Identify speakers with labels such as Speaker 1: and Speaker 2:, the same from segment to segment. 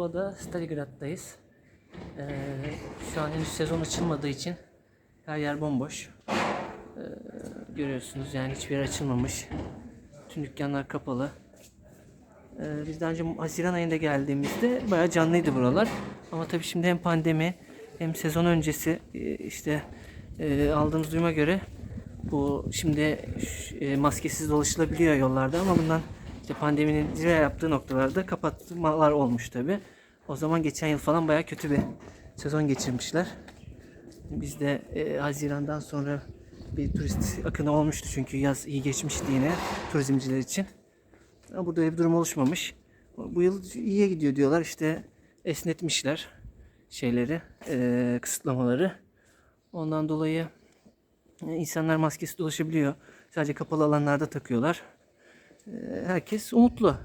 Speaker 1: Budva'da Stalingrad'dayız. Ee, şu an henüz sezon açılmadığı için her yer bomboş. Ee, görüyorsunuz yani hiçbir yer açılmamış. Tüm dükkanlar kapalı. Ee, biz daha önce Haziran ayında geldiğimizde bayağı canlıydı buralar. Ama tabii şimdi hem pandemi hem sezon öncesi e, işte e, aldığımız duyuma göre bu şimdi e, maskesiz dolaşılabiliyor yollarda ama bundan işte pandeminin zirve yaptığı noktalarda kapatmalar olmuş tabi. O zaman geçen yıl falan bayağı kötü bir sezon geçirmişler. Biz de e, Haziran'dan sonra bir turist akını olmuştu çünkü yaz iyi geçmişti yine turizmciler için. Ama burada öyle bir durum oluşmamış. Bu yıl iyiye gidiyor diyorlar. İşte esnetmişler şeyleri, eee, kısıtlamaları. Ondan dolayı e, insanlar maskesi dolaşabiliyor. Sadece kapalı alanlarda takıyorlar. Eee, herkes umutlu.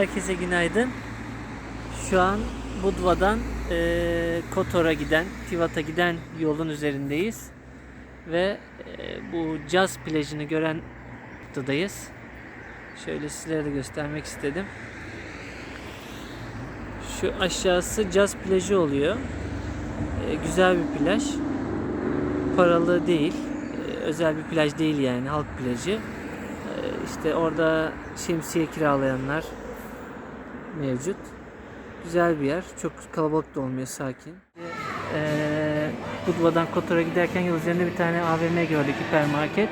Speaker 1: Herkese günaydın. Şu an Budva'dan eee, Kotor'a giden, Tivat'a giden yolun üzerindeyiz. Ve eee, bu caz plajını gören noktadayız. Şöyle sizlere de göstermek istedim. Şu aşağısı caz plajı oluyor. Eee, güzel bir plaj. Paralı değil. Eee, özel bir plaj değil yani halk plajı. Eee, işte orada şemsiye kiralayanlar mevcut. Güzel bir yer. Çok kalabalık da olmuyor. Sakin. Eee Budva'dan Kotor'a giderken yol üzerinde bir tane AVM gördük. Hipermarket.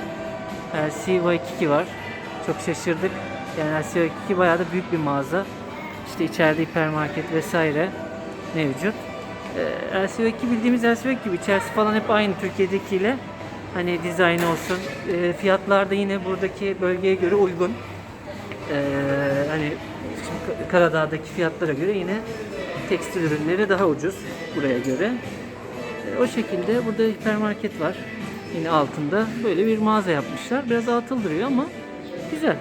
Speaker 1: LC Waikiki var. Çok şaşırdık. Yani LC Waikiki bayağı da büyük bir mağaza. İşte içeride hipermarket vesaire mevcut. Eee LC Waikiki bildiğimiz LC Waikiki gibi. İçerisi falan hep aynı Türkiye'dekiyle. Hani dizayn olsun. Eee fiyatlar da yine buradaki bölgeye göre uygun. Eee hani Karadağ'daki fiyatlara göre yine tekstil ürünleri daha ucuz buraya göre. E, o şekilde burada hipermarket var. Yine altında böyle bir mağaza yapmışlar. Biraz atıl duruyor ama güzel.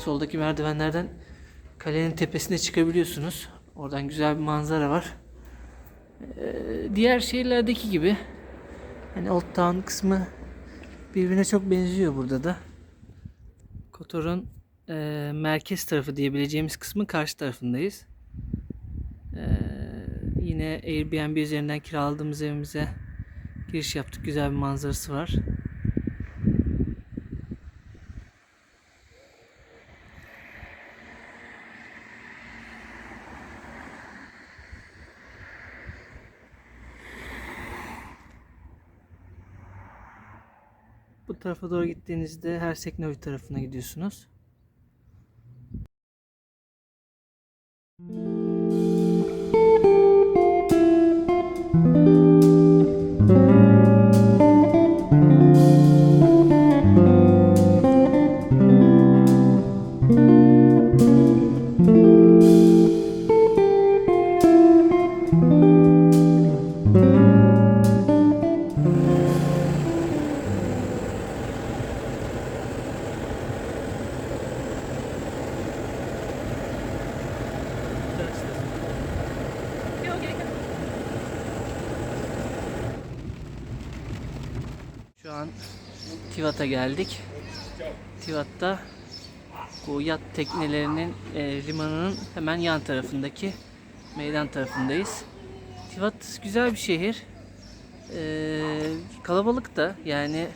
Speaker 1: Soldaki merdivenlerden kalenin tepesine çıkabiliyorsunuz. Oradan güzel bir manzara var. Ee, diğer şehirlerdeki gibi hani Old Town kısmı birbirine çok benziyor burada da. Kotor'un e, merkez tarafı diyebileceğimiz kısmın karşı tarafındayız. Ee, yine Airbnb üzerinden kiraladığımız evimize giriş yaptık. Güzel bir manzarası var. Tarafa doğru gittiğinizde Herseknovi tarafına gidiyorsunuz. Şu Tivat'a geldik. Tivat'ta bu yat teknelerinin e, limanının hemen yan tarafındaki meydan tarafındayız. Tivat güzel bir şehir. E, kalabalık da yani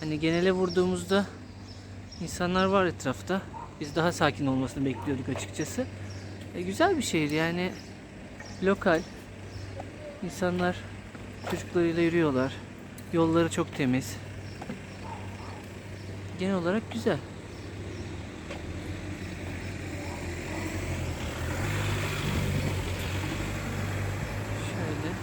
Speaker 1: hani genele vurduğumuzda insanlar var etrafta. Biz daha sakin olmasını bekliyorduk açıkçası. E, güzel bir şehir yani lokal. İnsanlar çocuklarıyla yürüyorlar. Yolları çok temiz. Genel olarak güzel. Şöyle.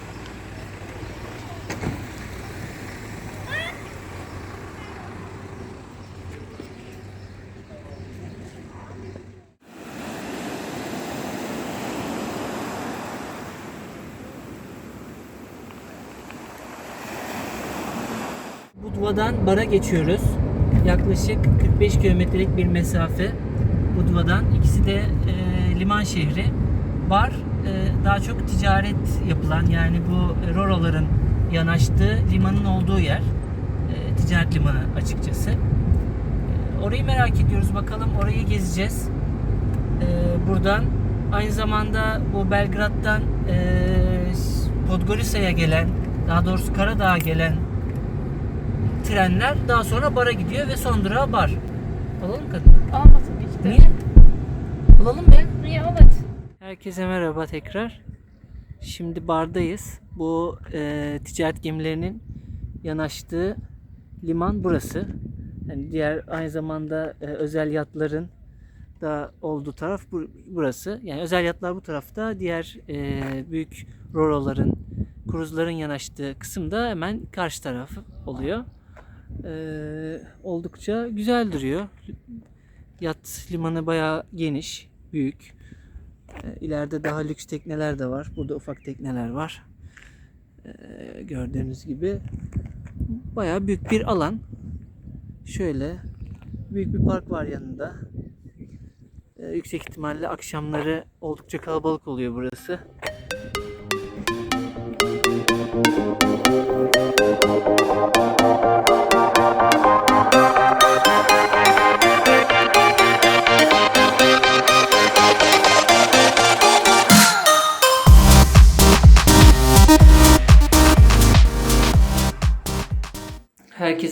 Speaker 1: Budva'dan bara geçiyoruz. Yaklaşık 45 kilometrelik bir mesafe Budva'dan. İkisi de e, liman şehri. Bar e, daha çok ticaret yapılan yani bu Roroların yanaştığı limanın olduğu yer. E, ticaret limanı açıkçası. E, orayı merak ediyoruz. Bakalım orayı gezeceğiz. E, buradan aynı zamanda bu Belgrad'dan e, Podgorica'ya gelen daha doğrusu Karadağ'a gelen trenler daha sonra bara gidiyor ve son durağı bar. Alalım kadın.
Speaker 2: Almasın işte.
Speaker 1: Niye? Alalım be.
Speaker 2: Niye evet.
Speaker 1: Herkese merhaba tekrar. Şimdi bardayız. Bu e, ticaret gemilerinin yanaştığı liman burası. Yani diğer aynı zamanda e, özel yatların da olduğu taraf bu- burası. Yani özel yatlar bu tarafta, diğer e, büyük roroların, kruzların yanaştığı kısım da hemen karşı tarafı oluyor. E, oldukça güzel duruyor. Yat limanı bayağı geniş, büyük. E, İleride daha lüks tekneler de var. Burada ufak tekneler var. E, gördüğünüz gibi bayağı büyük bir alan. Şöyle büyük bir park var yanında. E, yüksek ihtimalle akşamları oldukça kalabalık oluyor burası.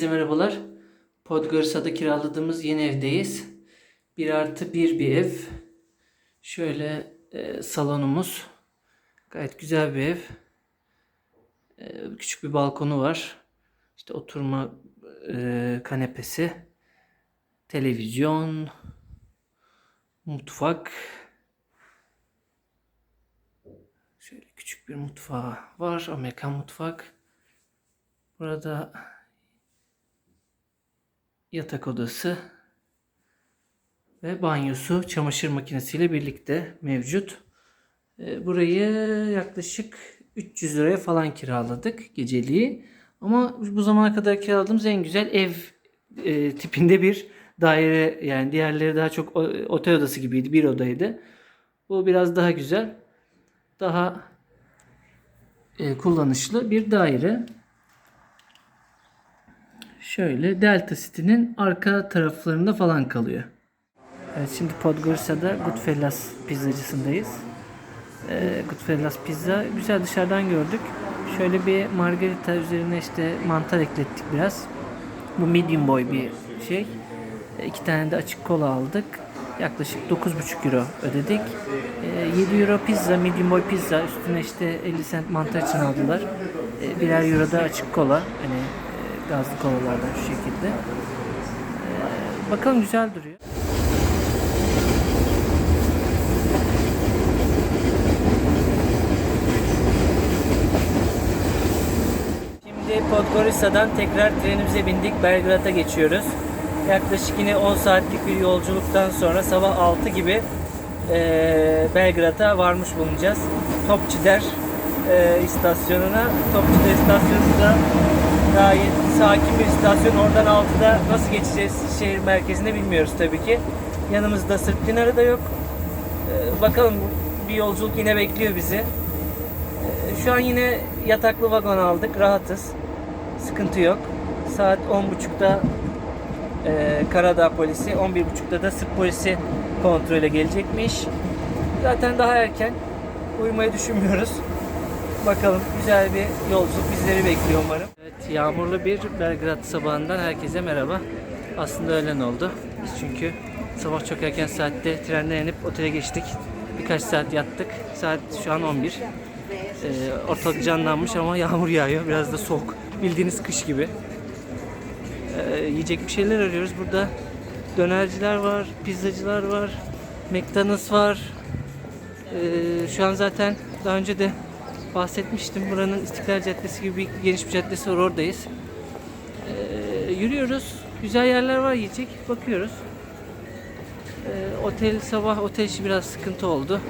Speaker 1: Herkese merhabalar. Podgorica'da kiraladığımız yeni evdeyiz. 1 artı 1 bir ev. Şöyle e, salonumuz. Gayet güzel bir ev. E, küçük bir balkonu var. İşte oturma e, kanepesi. Televizyon. Mutfak. Şöyle küçük bir mutfağı var. Amerikan mutfak. Burada yatak odası ve banyosu çamaşır makinesiyle birlikte mevcut. Ee, Burayı yaklaşık 300 liraya falan kiraladık geceliği. Ama bu zamana kadar kiraladığımız en güzel ev e, tipinde bir daire. Yani diğerleri daha çok otel odası gibiydi. Bir odaydı. Bu biraz daha güzel. Daha e, kullanışlı bir daire. Şöyle Delta City'nin arka taraflarında falan kalıyor. Evet şimdi Podgorica'da Goodfellas pizzacısındayız. Ee, Goodfellas pizza güzel dışarıdan gördük. Şöyle bir margarita üzerine işte mantar eklettik biraz. Bu medium boy bir şey. Ee, iki tane de açık kola aldık. Yaklaşık 9,5 euro ödedik. Ee, 7 euro pizza, medium boy pizza. Üstüne işte 50 cent mantar için aldılar. Ee, birer euro da açık kola. Hani e, gazlı kolalardan şu şekilde. Ee, bakalım güzel duruyor. Şimdi Podgorica'dan tekrar trenimize bindik. Belgrad'a geçiyoruz. Yaklaşık yine 10 saatlik bir yolculuktan sonra sabah 6 gibi eee Belgrad'a varmış bulunacağız. Topçider eee, istasyonuna. Topçider istasyonu da gayet sakin bir istasyon. Oradan 6'da nasıl geçeceğiz şehir merkezine bilmiyoruz tabii ki. Yanımızda sırt pinarı da yok. Eee, bakalım bir yolculuk yine bekliyor bizi. Şu an yine yataklı vagon aldık. Rahatız. Sıkıntı yok. Saat 10.30'da e, Karadağ polisi, 11.30'da da Sırp polisi kontrole gelecekmiş. Zaten daha erken. Uyumayı düşünmüyoruz. Bakalım güzel bir yolculuk bizleri bekliyor umarım. Evet, yağmurlu bir Belgrad sabahından herkese merhaba. Aslında öğlen oldu. Biz çünkü sabah çok erken saatte trenden inip otele geçtik. Birkaç saat yattık. Saat şu an 11. Ee, ortalık canlanmış ama yağmur yağıyor. Biraz da soğuk. Bildiğiniz kış gibi. Ee, yiyecek bir şeyler arıyoruz. Burada dönerciler var, pizzacılar var, McDonald's var. Ee, şu an zaten daha önce de bahsetmiştim. Buranın İstiklal Caddesi gibi bir geniş bir caddesi var. Oradayız. Ee, yürüyoruz. Güzel yerler var yiyecek. Bakıyoruz. Ee, otel sabah otel işi biraz sıkıntı oldu.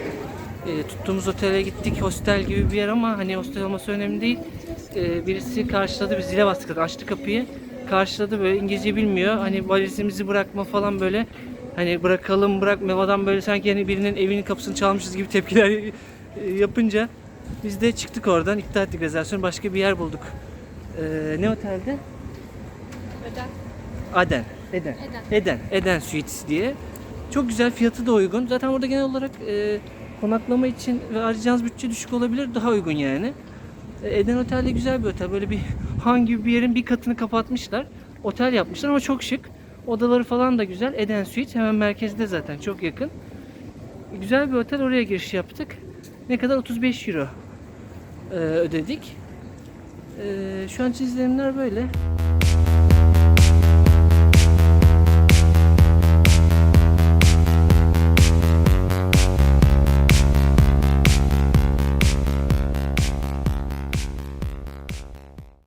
Speaker 1: Ee, tuttuğumuz otele gittik. Hostel gibi bir yer ama hani hostel olması önemli değil. Ee, birisi karşıladı. Biz zile bastık. Açtı kapıyı. Karşıladı böyle İngilizce bilmiyor. Hani valizimizi bırakma falan böyle. Hani bırakalım bırakma adam böyle sanki hani birinin evinin kapısını çalmışız gibi tepkiler yapınca biz de çıktık oradan. iptal ettik rezervasyonu. Başka bir yer bulduk. Ee, ne otelde?
Speaker 2: Öden.
Speaker 1: Aden. Eden.
Speaker 2: Eden.
Speaker 1: Eden. Eden Suites diye. Çok güzel, fiyatı da uygun. Zaten orada genel olarak e, konaklama için ve harcayacağınız bütçe düşük olabilir, daha uygun yani. E, Eden Otel de güzel bir otel. Böyle bir han gibi bir yerin bir katını kapatmışlar. Otel yapmışlar ama çok şık. Odaları falan da güzel. Eden Suites hemen merkezde zaten çok yakın. Güzel bir otel oraya giriş yaptık. Ne kadar? 35 euro e, ödedik. E, şu an izlenimler böyle.